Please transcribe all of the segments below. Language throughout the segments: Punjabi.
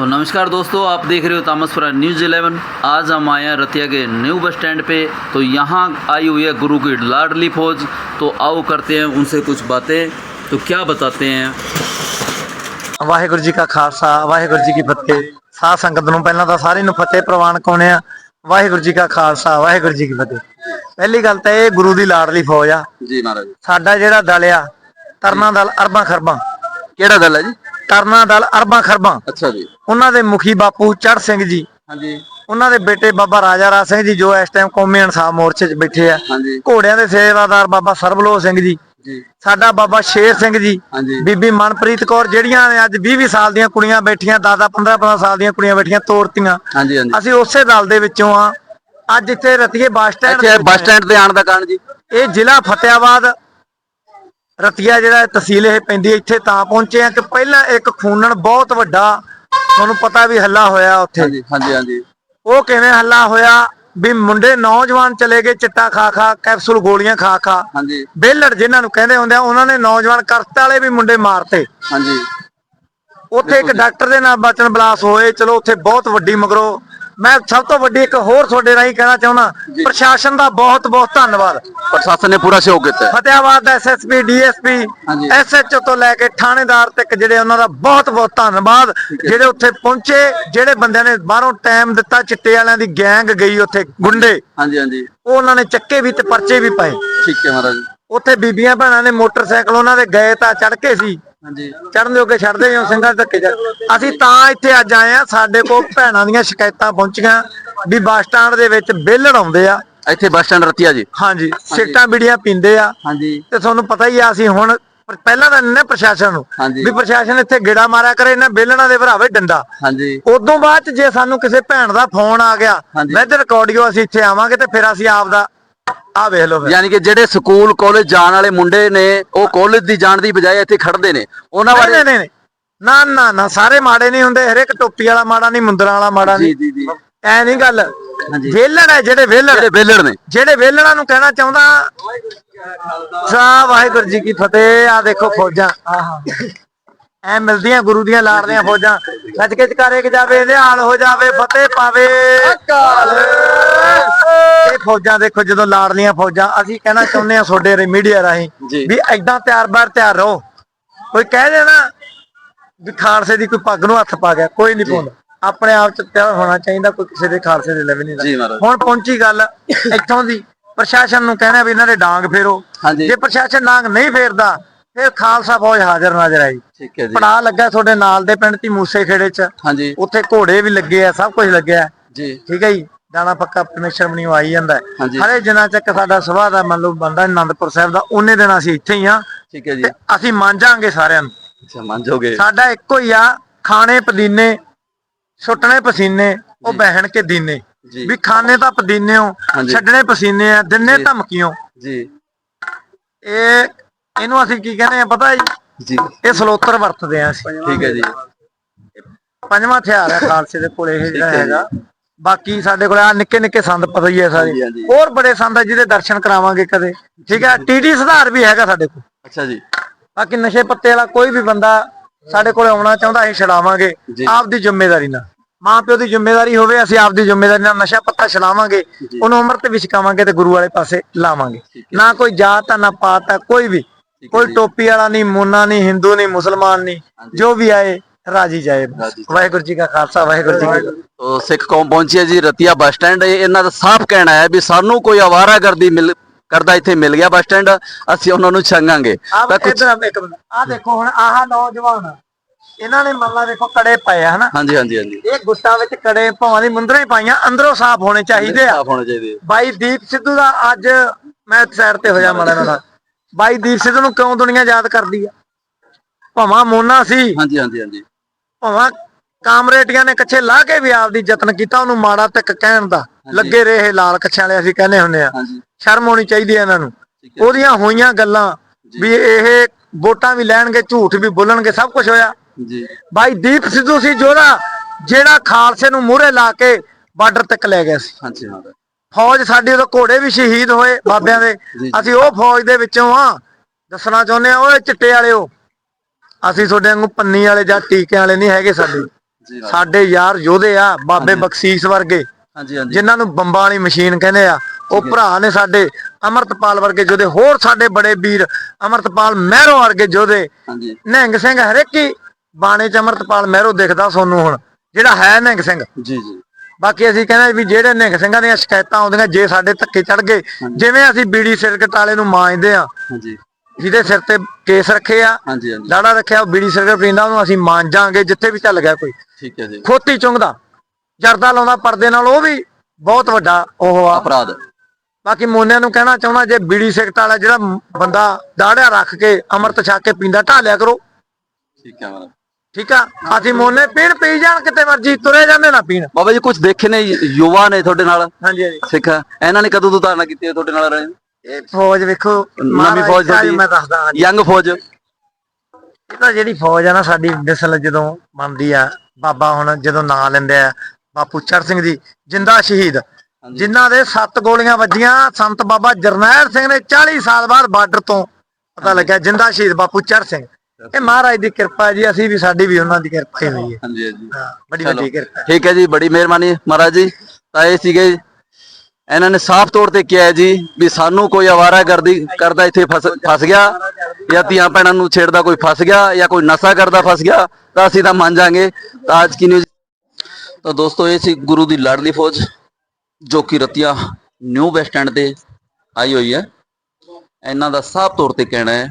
तो नमस्कार दोस्तों आप देख रहे हो तामसपुरा न्यूज़ 11 आज हम आए हैं रतिया के न्यू बस स्टैंड पे तो यहाँ आई हुई है गुरु की लाडली फौज तो आओ करते हैं उनसे कुछ बातें तो क्या बताते हैं ਵਾਹਿਗੁਰੂ ਜੀ ਕਾ ਖਾਲਸਾ ਵਾਹਿਗੁਰੂ ਜੀ ਕੀ ਫਤਿਹ ਸਾਧ ਸੰਗਤ ਨੂੰ ਪਹਿਲਾਂ ਤਾਂ ਸਾਰਿਆਂ ਨੂੰ ਫਤਿਹ ਪ੍ਰਵਾਨ ਕਾਉਣੇ ਆ ਵਾਹਿਗੁਰੂ ਜੀ ਕਾ ਖਾਲਸਾ ਵਾਹਿਗੁਰੂ ਜੀ ਕੀ ਫਤਿਹ ਪਹਿਲੀ ਗੱਲ ਤਾਂ ਇਹ ਗੁਰੂ ਦੀ ਲਾਡਲੀ ਫੌਜ ਆ ਜੀ ਮਹਾਰਾਜ ਸਾਡਾ ਜਿਹੜਾ ਦਲ ਆ ਤਰਨਾ ਦਲ ਅਰਬਾਂ ਖਰਬਾਂ ਕਿਹੜਾ ਦਲ ਹੈ ਜੀ ਤਰਨਾ ਦਲ ਅਰਬਾਂ ਖਰਬਾਂ। ਅੱਛਾ ਜੀ। ਉਹਨਾਂ ਦੇ ਮੁਖੀ ਬਾਪੂ ਚੜ ਸਿੰਘ ਜੀ। ਹਾਂਜੀ। ਉਹਨਾਂ ਦੇ ਬੇਟੇ ਬਾਬਾ ਰਾਜਾ ਰਾਜ ਸਿੰਘ ਜੀ ਜੋ ਇਸ ਟਾਈਮ ਕੌਮੀ ਇਨਸਾਫ ਮੋਰਚੇ 'ਚ ਬੈਠੇ ਆ। ਘੋੜਿਆਂ ਦੇ ਸੇਵਾਦਾਰ ਬਾਬਾ ਸਰਬਲੋਹ ਸਿੰਘ ਜੀ। ਸਾਡਾ ਬਾਬਾ ਸ਼ੇਰ ਸਿੰਘ ਜੀ। ਬੀਬੀ ਮਨਪ੍ਰੀਤ ਕੌਰ ਜਿਹੜੀਆਂ ਨੇ ਅੱਜ 20 20 ਸਾਲ ਦੀਆਂ ਕੁੜੀਆਂ ਬੈਠੀਆਂ 10 15 15 ਸਾਲ ਦੀਆਂ ਕੁੜੀਆਂ ਬੈਠੀਆਂ ਤੋਰਤੀਆਂ। ਅਸੀਂ ਉਸੇ ਦਲ ਦੇ ਵਿੱਚੋਂ ਆ। ਅੱਜ ਇੱਥੇ ਰਤੀਏ ਬੱਸ ਸਟੈਂਡ ਬੱਸ ਸਟੈਂਡ ਤੇ ਆਉਣ ਦਾ ਕਾਰਨ ਜੀ। ਇਹ ਜ਼ਿਲ੍ਹਾ ਫਤਿਆਬਾਦ ਰਤੀਆ ਜਿਹੜਾ ਤਹਿਸੀਲ ਇਹ ਪੈਂਦੀ ਇੱਥੇ ਤਾਂ ਪਹੁੰਚੇ ਆ ਕਿ ਪਹਿਲਾਂ ਇੱਕ ਖੂਨਣ ਬਹੁਤ ਵੱਡਾ ਤੁਹਾਨੂੰ ਪਤਾ ਵੀ ਹੱਲਾ ਹੋਇਆ ਉੱਥੇ। ਹਾਂਜੀ ਹਾਂਜੀ ਹਾਂਜੀ। ਉਹ ਕਿਵੇਂ ਹੱਲਾ ਹੋਇਆ? ਵੀ ਮੁੰਡੇ ਨੌਜਵਾਨ ਚਲੇ ਗਏ ਚਿੱਟਾ ਖਾ ਖਾ ਕੈਪਸੂਲ ਗੋਲੀਆਂ ਖਾ ਖਾ। ਹਾਂਜੀ। ਬੇਲੜ ਜਿਨ੍ਹਾਂ ਨੂੰ ਕਹਿੰਦੇ ਹੁੰਦੇ ਆ ਉਹਨਾਂ ਨੇ ਨੌਜਵਾਨ ਕਰਤ ਵਾਲੇ ਵੀ ਮੁੰਡੇ ਮਾਰਤੇ। ਹਾਂਜੀ। ਉੱਥੇ ਇੱਕ ਡਾਕਟਰ ਦੇ ਨਾਲ ਬਚਨ ਬਲਾਸ ਹੋਏ ਚਲੋ ਉੱਥੇ ਬਹੁਤ ਵੱਡੀ ਮਗਰੋਂ ਮੈਂ ਸਭ ਤੋਂ ਵੱਡੀ ਇੱਕ ਹੋਰ ਤੁਹਾਡੇ ਰਾਹੀਂ ਕਹਿਣਾ ਚਾਹੁੰਦਾ ਪ੍ਰਸ਼ਾਸਨ ਦਾ ਬਹੁਤ ਬਹੁਤ ਧੰਨਵਾਦ। ਪ੍ਰਸ਼ਾਸਨ ਨੇ ਪੂਰਾ ਸਹਿਯੋਗ ਕੀਤਾ। ਫਤਿਆਬਾਦ ਦਾ ਐਸਐਸਪੀ ਡੀਐਸਪੀ। ਐਸਐਚਓ ਤੋਂ ਲੈ ਕੇ ਥਾਣੇਦਾਰ ਤੱਕ ਜਿਹੜੇ ਉਹਨਾਂ ਦਾ ਬਹੁਤ ਬਹੁਤ ਧੰਨਵਾਦ। ਜਿਹੜੇ ਉੱਥੇ ਪਹੁੰਚੇ ਜਿਹੜੇ ਬੰਦਿਆਂ ਨੇ ਬਾਹਰੋਂ ਟਾਈਮ ਦਿੱਤਾ ਚਿੱਟੇ ਵਾਲਿਆਂ ਦੀ ਗੈਂਗ ਗਈ ਉੱਥੇ ਗੁੰਡੇ। ਹਾਂਜੀ ਹਾਂਜੀ। ਉਹ ਉਹਨਾਂ ਨੇ ਚੱਕੇ ਵੀ ਤੇ ਪਰਚੇ ਵੀ ਪਾਏ। ਠੀਕ ਹੈ ਮਹਾਰਾਜ ਉੱਥੇ ਬੀਬੀਆਂ ਭੈਣਾਂ ਨੇ ਮੋਟਰਸਾਈਕਲ ਉਹਨਾਂ ਦੇ ਗਏ ਤਾਂ ਚੜ ਕੇ ਸੀ। ਚੜਨ ਜੋਗੇ ਛੱਡਦੇ ਜਾਂ ਸਿੰਘਾਂ ਧੱਕੇ ਜਾ ਅਸੀਂ ਤਾਂ ਇੱਥੇ ਅੱਜ ਆਏ ਆ ਸਾਡੇ ਕੋਲ ਭੈਣਾਂ ਦੀਆਂ ਸ਼ਿਕਾਇਤਾਂ ਪਹੁੰਚੀਆਂ ਵੀ ਬੱਸ ਸਟੈਂਡ ਦੇ ਵਿੱਚ ਵਿਹਲੜ ਆਉਂਦੇ ਆ। ਇੱਥੇ ਬੱਸ ਸਟੈਂਡ ਰਤੀਆ ਜੀ। ਹਾਂਜੀ ਸਿਗਟਾਂ ਬੀੜੀਆਂ ਪੀਂਦੇ ਆ। ਹਾਂਜੀ। ਤੇ ਤੁਹਾਨੂੰ ਪਤਾ ਹੀ ਆ ਅਸੀਂ ਹੁਣ ਪਹਿਲਾਂ ਤਾਂ ਨਾ ਪ੍ਰਸ਼ਾਸਨ ਨੂੰ। ਵੀ ਪ੍ਰਸ਼ਾਸਨ ਇੱਥੇ ਗੇੜਾ ਮਾਰਿਆ ਕਰੇ ਇਹਨਾਂ ਵਿਹਲੜਾਂ ਦੇ ਭਰਾਵੇ ਡੰਡਾ। ਹਾਂਜੀ। ਉਦੋਂ ਬਾਅਦ ਚ ਜੇ ਸਾਨੂੰ ਕਿਸੇ ਭੈਣ ਦਾ ਫੋਨ ਆ ਗਿਆ ਹਾਂਜੀ। ਵਿਦ ਰਿਕਾਰਡਿਓ ਅਸੀਂ ਇੱਥੇ ਆਵਾਂਗੇ ਤੇ ਫਿਰ ਅਸੀਂ ਆਪ ਦਾ ਆ ਵੇਖ ਲਓ ਫਿਰ। ਯਾਨੀ ਕਿ ਜਿਹੜੇ ਸਕੂਲ ਕਾਲਜ ਜਾਣ ਵਾਲੇ ਮੁੰਡੇ ਨੇ ਉਹ ਕਾਲਜ ਦੀ ਜਾਣ ਦੀ ਬਜਾਏ ਇੱਥੇ ਖੜਦੇ ਨੇ। ਉਹਨਾਂ ਨਹੀਂ ਬਾਰੇ ਨਹੀਂ ਨਹੀਂ ਨਾ ਨਾ ਨਾ ਸਾਰੇ ਮਾੜੇ ਨਹੀਂ ਹੁੰਦੇ। ਹਰੇਕ ਟੋਪੀ ਵਾਲਾ ਮਾੜਾ ਨਹੀਂ ਮੁੰਦਰਾਂ ਵਾਲਾ ਮਾੜਾ ਜੀ ਨਹੀਂ। ਜੀ ਜੀ। ਐ ਨਹੀਂ ਗੱਲ। ਵੇਲੜ ਹੈ ਜਿਹੜੇ ਵੇਲੜ ਜਿਹੜੇ ਵੇਲੜ ਨੇ। ਜਿਹੜੇ ਵੇਲੜਾਂ ਨੂੰ ਕਹਿਣਾ ਚਾਹੁੰਦਾ ਸਾ ਵਾਹਿਗੁਰੂ ਜੀ ਕੀ ਫਤਿਹ। ਆ ਦੇਖੋ ਫੌਜਾਂ। ਆਹਾ ਐ ਮਿਲਦੀਆਂ ਗੁਰੂ ਦੀਆਂ ਲਾੜਦੀਆਂ ਫੌਜਾਂ। ਗੱਜ ਕੇ ਚਕਾਰੇ ਕੇ ਜਾਵੇ ਨਿਹਾਲ ਹੋ ਜਾਵੇ ਫਤਿਹ ਪਾਵੇ। ਇਹ ਫੌਜਾਂ ਦੇਖੋ ਜਦੋਂ ਲਾੜਲੀਆਂ ਫੌਜਾਂ ਅਸੀਂ ਕਹਿਣਾ ਚਾਹੁੰਦੇ ਆ ਤੁਹਾਡੇ ਰੇ ਮੀਡੀਆ ਰਾਹੀਂ। ਵੀ ਐਦਾਂ ਤਿਆਰ ਬਾਰ ਤਿਆਰ ਰਹੋ। ਕੋਈ ਕਹਿ ਦੇ ਨਾ ਵੀ ਖਾਲਸੇ ਦੀ ਕੋਈ ਪੱਗ ਨੂੰ ਹੱਥ ਪਾ ਗਿਆ ਕੋਈ ਨਹੀਂ ਪਾਉਂਦਾ। ਆਪਣੇ ਆਪ ਚ ਤਿਆਰ ਹੋਣਾ ਚਾਹੀਦਾ ਕੋਈ ਕਿਸੇ ਦੇ ਖਾਲਸੇ ਦੇ ਲੈਵੇ ਨਹੀਂ। ਹੁਣ ਪਹੁੰਚੀ ਗੱਲ ਇੱਥੋਂ ਦੀ ਪ੍ਰਸ਼ਾਸਨ ਨੂੰ ਕਹਿਣਾ ਵੀ ਇਹਨਾਂ ਦੇ ਡਾਂਗ ਫੇਰੋ। ਜੇ ਪ੍ਰਸ਼ਾਸਨ ਡਾਂਗ ਨਹੀਂ ਫੇਰਦਾ ਫਿਰ ਖਾਲਸਾ ਫੌਜ ਹਾਜ਼ਰ ਨਜ਼ਰ ਆਈ। ਠੀਕ ਹੈ ਜੀ। ਪੜਾ ਲੱਗਾ ਤੁਹਾਡੇ ਨਾਲ ਦੇ ਪਿੰਡ ਦੀ ਮੂਸੇ ਖੇੜੇ ਚ। ਹਾਂਜੀ। ਉੱਥੇ ਘੋੜੇ ਵੀ ਲੱਗੇ ਆ ਸਭ ਕੁਝ ਲੱਗਿਆ। ਜੀ। ਠੀਕ ਹੈ ਜੀ। ਦਾਣਾ ਪੱਕਾ ਪਰਮੇਸ਼ਰ ਬਣੀ ਆਈ ਜਾਂਦਾ। ਹੈ। ਹਾਂਜੀ। ਹਰੇ ਜਿੰਨਾ ਚੱਕ ਸਾਡਾ ਸੁਭਾਅ ਦਾ ਮੰਨ ਲਓ ਬੰਦਾ ਆਨੰਦਪੁਰ ਸਾਹਿਬ ਦਾ ਉਹਨੇ ਦਿਨ ਅਸੀਂ ਇੱਥੇ ਹੀ ਆ। ਠੀਕ ਹੈ ਜੀ। ਤੇ ਅਸੀਂ ਮੰਨ ਜਾਾਂਗੇ ਸਾਰਿਆਂ ਨੂੰ। ਅੱਛਾ ਮੰਨ ਜਾਓਗੇ। ਸਾਡਾ ਇੱਕੋ ਹੀ ਆ ਖਾਣੇ ਪਦੀਨੇ ਸੁੱਟਣੇ ਪਸੀਨੇ ਉਹ ਬਹਿਣ ਕੇ ਦੀਨੇ। ਜੀ। ਵੀ ਖਾਣੇ ਤਾਂ ਪਦੀਨਿਓ ਹਾਂਜੀ। ਛੱਡਣੇ ਪਸੀਨੇ ਆ ਦਿਨੇ। ਧਮਕੀਓ। ਜੀ। ਇਹ ਇਹਨੂੰ ਅਸੀਂ ਕੀ ਕਹਿੰਦੇ ਆ ਪਤਾ ਜੀ? ਜੀ। ਇਹ ਸਲੋਤਰ ਵਰਤਦੇ ਆ ਅਸੀਂ। ਠੀਕ ਹੈ ਜੀ। ਪੰਜਵਾਂ ਹਥਿਆਰ ਹੈ ਖਾਲਸੇ ਦੇ ਕੋਲ ਇਹ ਜਿਹੜਾ ਹੈ ਜੀ। ਹੈਗਾ। ਬਾਕੀ ਸਾਡੇ ਕੋਲ ਆ ਨਿੱਕੇ ਨਿੱਕੇ ਸੰਦ ਪਤਾ ਹੀ ਹੈ ਹਾਂਜੀ, ਸਾਰੇ ਹਾਂਜੀ। ਹੋਰ ਬੜੇ ਸੰਦ ਆ ਜਿਹਦੇ ਦਰਸ਼ਨ ਕਰਾਵਾਂਗੇ ਕਦੇ। ਠੀਕ ਹੈ ਟੀਟੀ ਸੁਧਾਰ ਵੀ ਹੈਗਾ ਸਾਡੇ ਕੋਲ। ਅੱਛਾ ਜੀ। ਬਾਕੀ ਨਸ਼ੇ ਪੱਤੇ ਵਾਲਾ ਕੋਈ ਵੀ ਬੰਦਾ ਸਾਡੇ ਕੋਲ ਆਉਣਾ ਚਾਹੁੰਦਾ ਅਸੀਂ ਛਡਾਵਾਂਗੇ। ਜੀ। ਆਪਦੀ ਜ਼ਿੰਮੇਵਾਰੀ ਨਾਲ। ਮਾਂ ਪਿਓ ਦੀ ਜ਼ਿੰਮੇਵਾਰੀ ਹੋਵੇ ਅਸੀਂ ਆਪਦੀ ਜ਼ਿੰਮੇਵਾਰੀ ਨਾਲ ਨਸ਼ਾ ਪੱਤਾ ਛਡਾਵਾਂਗੇ। ਜੀ। ਉਹਨੂੰ ਉਮਰ ਤੇ ਵੀ ਛਕਾਵਾਂਗੇ ਤੇ ਗੁਰੂ ਵਾਲੇ ਪਾਸੇ ਲਾਵਾਂਗੇ। ਠੀਕ ਹੈ ਨਾ ਕੋਈ ਜਾਤ ਆ ਨਾ ਪਾਤ ਆ ਕੋਈ ਵੀ। ਹੈ ਕੋਈ ਜੀ। ਟੋਪੀ ਵਾਲਾ ਨਹੀਂ ਮੋਨਾ ਨਹੀਂ ਹਿੰਦੂ ਨਹੀਂ ਮੁਸਲਮਾਨ ਨਹੀਂ। ਹਾਂਜੀ। ਜੋ ਵੀ ਆਏ ਰਾਜੀ ਜਾਏ। ਵਾਹਿਗੁਰੂ ਜੀ ਕਾ ਖਾਲਸਾ ਵਾਹਿਗੁਰੂ ਜੀ ਕੀ ਤੋ ਸਿੱਖ ਕੌਮ ਪਹੁੰਚੀ ਹੈ ਜੀ ਰਤੀਆ ਬੱਸ ਸਟੈਂਡ। ਇਹ ਇਹਨਾਂ ਦਾ ਸਾਫ਼ ਕਹਿਣਾ ਹੈ ਵੀ ਸਾਨੂੰ ਕੋਈ ਆਵਾਰਾਗਰਦੀ ਮਿਲ ਕਰਦਾ ਇੱਥੇ ਮਿਲ ਗਿਆ ਬੱਸ ਸਟੈਂਡ ਅਸੀਂ ਉਹਨਾਂ ਨੂੰ ਛੰਗਾਂਗੇ। ਆਹ ਤਾਂ ਕੁਝ ਦੇਖੋ ਹੁਣ ਆਹ ਨੌਜਵਾਨ ਇਹਨਾਂ ਨੇ ਮੰਨ ਲਾ ਦੇਖੋ ਕੜੇ ਪਏ ਹਨਾ? ਹਾਂਜੀ ਹਾਂਜੀ ਹਾਂਜੀ। ਇਹ ਗੁੱਟਾਂ ਵਿੱਚ ਕੜੇ ਭਾਵਾਂ ਦੀ ਮੁੰਦਰਾਂ ਹੀ ਪਾਈਆਂ ਅੰਦਰੋਂ ਸਾਫ਼ ਹੋਣੇ ਚਾਹੀਦੇ ਆ। ਸਾਫ਼ ਹੋਣੇ ਚਾਹੀਦੇ ਬਾਈ ਦੀਪ ਸਿੱਧੂ ਦਾ ਅੱਜ ਮੈਂ ਸਾਈਡ ਤੇ ਹੋਇਆ ਮਾੜਾ ਨਾਲ ਬਾਈ ਦੀਪ ਸਿੱਧੂ ਨੂੰ ਕਿਉਂ ਦੁਨੀਆ ਯਾਦ ਕਰਦੀ ਆ? ਭਾਵਾਂ ਮੋਨਾ ਸੀ। ਹਾਂਜੀ ਹਾਂਜੀ ਹਾਂਜੀ। ਭਾਵਾਂ ਕਾਮਰੇਟੀਆਂ ਨੇ ਕੱਛੇ ਲਾ ਕੇ ਵੀ ਆਪਦੀ ਯਤਨ ਕੀਤਾ ਉਹਨੂੰ ਮਾੜਾ ਤੱਕ ਕਹਿਣ ਦਾ। ਲੱਗੇ ਰਹੇ ਇਹ ਲਾਲ ਕੱਛਾਂ ਵਾਲੇ ਅਸੀਂ ਕਹਿੰਦੇ ਹੁੰਦੇ ਆ। ਸ਼ਰਮ ਹੋਣੀ ਚਾਹੀਦੀ ਹੈ ਇਹਨਾਂ ਨੂੰ। ਉਹਦੀਆਂ ਹੋਈਆਂ ਗੱਲਾਂ ਵੀ ਇਹ ਵੋਟਾਂ ਵੀ ਲੈਣਗੇ ਝੂਠ ਵੀ ਬੋਲਣਗੇ ਸਭ ਕੁਝ ਹੋਇਆ। ਜੀ। ਬਾਈ ਦੀਪ ਸਿੱਧੂ ਸੀ ਜੋਦਾ ਜਿਹੜਾ ਖਾਲਸੇ ਨੂੰ ਮੂਹਰੇ ਲਾ ਕੇ ਬਾਰਡਰ ਤੱਕ ਲੈ ਗਿਆ ਸੀ। ਹਾਂਜੀ ਹਾਂ। ਫੌਜ ਸਾਡੀ ਉਦੋਂ ਘੋੜੇ ਵੀ ਸ਼ਹੀਦ ਹੋਏ ਬਾਬਿਆਂ ਦੇ। ਅਸੀਂ ਉਹ ਫੌਜ ਦੇ ਵਿੱਚੋਂ ਆ। ਦੱਸਣਾ ਚਾਹੁੰਦੇ ਆ ਓਏ ਚਿੱਟੇ ਵਾਲਿਓ ਅਸੀਂ ਤੁਹਾਡੇ ਵਾਂਗੂ ਪੰਨੀ ਵਾਲੇ ਜਾਂ ਟੀਕਿਆਂ ਵਾਲੇ ਨਹੀਂ ਹੈਗੇ ਸਾਡੇ। ਜੀ ਸਾਡੇ ਯਾਰ ਯੋਧੇ ਆ ਬਾਬੇ ਬਖਸ਼ੀਸ਼ ਵਰਗੇ। ਹਾਂਜੀ ਹਾਂਜੀ। ਜਿਨ੍ਹਾਂ ਨੂੰ ਬੰਬਾਂ ਵਾਲੀ ਮਸ਼ੀਨ ਕਹਿੰਦੇ ਆ ਉਹ ਭਰਾ ਨੇ ਸਾਡੇ ਅਮਰਤਪਾਲ ਵਰਗੇ ਯੋਧੇ ਹੋਰ ਸਾਡੇ ਬੜੇ ਵੀਰ ਅਮਰਤਪਾਲ ਮਹਿਰੋ ਵਰਗੇ ਯੋਧੇ। ਹਾਂਜੀ। ਨਿਹੰਗ ਸਿੰਘ ਹਰੇਕ ਬਾਣੇ ਚ ਅਮਰਤਪਾਲ ਮਹਿਰੋ ਦਿਖਦਾ ਸੋਨੂੰ ਹੁਣ ਜਿਹੜਾ ਹੈ ਨਿਹੰਗ ਸਿੰਘ। ਜੀ ਜੀ। ਬਾਕੀ ਅਸੀਂ ਕਹਿੰਦੇ ਵੀ ਜਿਹੜੇ ਨਿਹੰਗ ਸਿੰਘਾਂ ਦੀਆਂ ਸ਼ਿਕਾਇਤਾਂ ਆਉਂਦੀਆਂ ਜੇ ਸਾਡੇ ਧੱਕੇ ਚੜ ਗਏ ਜਿਵੇਂ ਅਸੀਂ ਬੀੜੀ ਸਿਰਕਟ ਵਾਲੇ ਨੂੰ ਮਾਂਜਦੇ ਆ ਹਾਂਜੀ। ਜਿਹਦੇ ਸਿਰ ਤੇ ਕੇਸ ਰੱਖੇ ਆ ਹਾਂਜੀ ਹਾਂਜੀ। ਦਾੜਾ ਰੱਖਿਆ ਉਹ ਬੀੜੀ ਸਿਰਕਟ ਪੀਂਦਾ ਉਹਨੂੰ ਅਸੀਂ ਮਾਂਜਾਂਗੇ ਜਿੱਥੇ ਵੀ ਚੱਲ ਗਿਆ ਕੋਈ। ਠੀਕ ਹੈ ਜੀ। ਖੋਤੀ ਚੁੰਗਦਾ। ਜਰਦਾ ਲਾਉਂਦਾ ਪਰਦੇ ਨਾਲ ਉਹ ਵੀ ਬਹੁਤ ਵੱਡਾ ਉਹ ਆ। ਅਪਰਾਧ। ਬਾਕੀ ਮੋਨਿਆਂ ਨੂੰ ਕਹਿਣਾ ਚਾਹੁੰਦਾ ਜੇ ਬੀੜੀ ਸਿਗਰਟ ਵਾਲਾ ਜਿਹੜਾ ਬੰਦਾ ਦਾੜਿਆ ਰੱਖ ਕੇ ਅੰਮ੍ਰਿਤ ਛਕ ਕੇ ਪੀਂਦਾ ਢਾਲਿਆ ਕਰੋ। ਠੀਕ ਹੈ ਮੈਡਮ ਠੀਕ ਆ? ਅਸੀਂ ਮੋਨੇ ਪੀਣ ਪੀ ਜਾਣ ਕਿਤੇ ਮਰਜ਼ੀ ਤੁਰੇ ਜਾਂਦੇ ਨਾ ਪੀਣ। ਬਾਬਾ ਜੀ ਕੁਝ ਦੇਖੇ ਨੇ ਯੁਵਾ ਨੇ ਤੁਹਾਡੇ ਨਾਲ? ਹਾਂਜੀ ਹਾਂਜੀ। ਸਿੱਖ ਇਹਨਾਂ ਨੇ ਕਦੋਂ ਤੋਂ ਧਾਰਨਾ ਕੀਤੀ ਹੈ ਤੁਹਾਡੇ ਨਾਲ ਰਹੇ ਇਹ ਫੌਜ ਵੇਖੋ ਨਵੀਂ ਫੌਜ ਤੁਹਾਡੀ ਮੈਂ ਦੱਸਦਾ ਹਾਂਜੀ ਯੰਗ ਫੌਜ। ਇਹ ਤਾਂ ਜਿਹੜੀ ਫੌਜ ਆ ਨਾ ਸਾਡੀ ਮਿਸਲ ਜਦੋਂ ਬਣਦੀ ਆ ਬਾਬਾ ਹੁਣ ਜਦੋਂ ਨਾਂ ਲੈਂਦੇ ਆ ਬਾਪੂ ਚਰ ਸਿੰਘ ਜੀ ਜਿੰਦਾ ਸ਼ਹੀਦ। ਜਿਨ੍ਹਾਂ ਦੇ ਸੱਤ ਗੋਲੀਆਂ ਵੱਜੀਆਂ ਸੰਤ ਬਾਬਾ ਜਰਨੈਲ ਸਿੰਘ ਨੇ 40 ਸਾਲ ਬਾਅਦ ਬਾਰਡਰ ਤੋਂ ਪਤਾ ਲੱਗਿਆ ਜਿੰਦਾ ਸ਼ਹੀਦ ਬਾਪੂ ਚਰ ਸਿੰਘ। ਇਹ ਮਹਾਰਾਜ ਦੀ ਕਿਰਪਾ ਹੈ ਜੀ ਅਸੀਂ ਵੀ ਸਾਡੀ ਵੀ ਉਹਨਾਂ ਦੀ ਕਿਰਪਾ ਹੀ ਹੋਈ ਹੈ। ਹਾਂਜੀ ਹਾਂਜੀ। ਹਾਂ ਬੜੀ। ਵੱਡੀ ਕਿਰਪਾ ਹੈ। ਠੀਕ ਹੈ ਜੀ ਬੜੀ ਮਿਹਰਬਾਨੀ ਮਹਾਰਾਜ ਜੀ। ਤਾਂ ਇਹ ਸੀਗੇ ਇਹਨਾਂ ਨੇ ਸਾਫ਼ ਤੌਰ ਤੇ ਕਿਹਾ ਜੀ ਵੀ ਸਾਨੂੰ ਕੋਈ ਆਵਾਰਾਗਰਦੀ ਕਰਦਾ ਇੱਥੇ ਫਸ ਫਸ ਗਿਆ, ਜਾਂ ਧੀਆਂ ਭੈਣਾਂ ਨੂੰ ਛੇੜਦਾ ਕੋਈ ਫਸ ਗਿਆ, ਜਾਂ ਕੋਈ ਨਸ਼ਾ ਕਰਦਾ ਫਸ ਗਿਆ, ਤਾਂ ਅਸੀਂ ਤਾਂ ਮੰਨ ਜਾਾਂਗੇ। ਤਾਂ ਅੱਜ ਕੀ ਨਿਊਜ਼ ਤਾਂ ਦੋਸਤੋ, ਇਹ ਸੀ ਗੁਰੂ ਦੀ ਲਾਡਲੀ ਫੌਜ, ਜੋ ਕਿ ਰਤੀਆ ਨਿਊ ਬੱਸ ਸਟੈਂਡ ਤੇ ਆਈ ਹੋਈ ਹੈ। ਇਹਨਾਂ ਦਾ ਸਾਫ਼ ਤੌਰ ਤੇ ਕਹਿਣਾ ਹੈ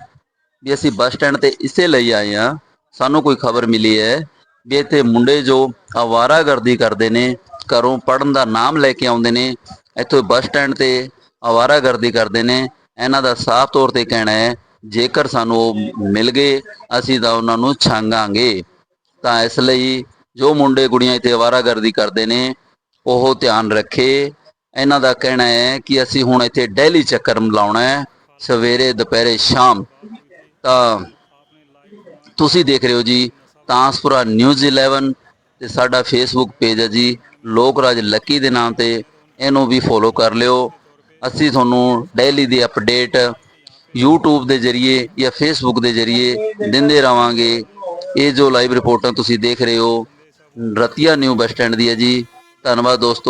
ਵੀ ਅਸੀਂ ਬੱਸ ਸਟੈਂਡ ਤੇ ਇਸੇ ਲਈ ਆਏ ਆ ਸਾਨੂੰ ਕੋਈ ਖਬਰ ਮਿਲੀ ਹੈ ਵੀ ਇੱਥੇ ਮੁੰਡੇ ਜੋ ਆਵਾਰਾਗਰਦੀ ਕਰਦੇ ਨੇ, ਘਰੋਂ ਪੜਨ ਦਾ ਨਾਮ ਲੈ ਕੇ ਆਉਂਦੇ ਨੇ ਇੱਥੋਂ ਬੱਸ ਸਟੈਂਡ ਤੇ ਆਵਾਰਾਗਰਦੀ ਕਰਦੇ ਨੇ। ਇਹਨਾਂ ਦਾ ਸਾਫ਼ ਤੌਰ ਤੇ ਕਹਿਣਾ ਹੈ, ਜੇਕਰ ਸਾਨੂੰ ਉਹ ਮਿਲ ਗਏ, ਅਸੀਂ ਤਾਂ ਉਹਨਾਂ ਨੂੰ ਛਾਂਗਾਂਗੇ। ਤਾਂ ਇਸ ਲਈ ਜੋ ਮੁੰਡੇ ਕੁੜੀਆਂ ਇੱਥੇ ਆਵਾਰਾਗਰਦੀ ਕਰਦੇ ਨੇ, ਉਹ ਧਿਆਨ ਰੱਖੇ। ਇਹਨਾਂ ਦਾ ਕਹਿਣਾ ਹੈ ਕਿ ਅਸੀਂ ਹੁਣ ਇੱਥੇ ਡੈਲੀ ਚੱਕਰ ਲਾਉਣਾ ਹੈ, ਸਵੇਰੇ, ਦੁਪਹਿਰੇ, ਸ਼ਾਮ। ਤਾਂ ਤੁਸੀਂ ਦੇਖ ਰਹੇ ਹੋ ਜੀ, ਤਾਂਸਪੁਰਾ ਨਿਊਜ਼ 11 ਤੇ ਸਾਡਾ ਫੇਸਬੁੱਕ ਪੇਜ ਹੈ ਜੀ ਲੋਕ ਰਾਜ ਲੱਕੀ ਦੇ ਨਾਮ ਤੇ। ਇਹਨੂੰ ਵੀ ਫੋਲੋ ਕਰ ਲਿਓ। ਅਸੀਂ ਤੁਹਾਨੂੰ ਡੇਲੀ ਦੀ ਅਪਡੇਟ YouTube ਦੇ ਜ਼ਰੀਏ ਜਾਂ Facebook ਦੇ ਜ਼ਰੀਏ ਦਿੰਦੇ ਰਵਾਂਗੇ। ਇਹ ਜੋ ਲਾਈਵ ਰਿਪੋਰਟਾਂ ਤੁਸੀਂ ਦੇਖ ਰਹੇ ਹੋ, ਰਤੀਆ ਨਿਊ ਬੱਸ ਸਟੈਂਡ ਦੀ ਹੈ ਜੀ। ਧੰਨਵਾਦ ਦੋਸਤੋ।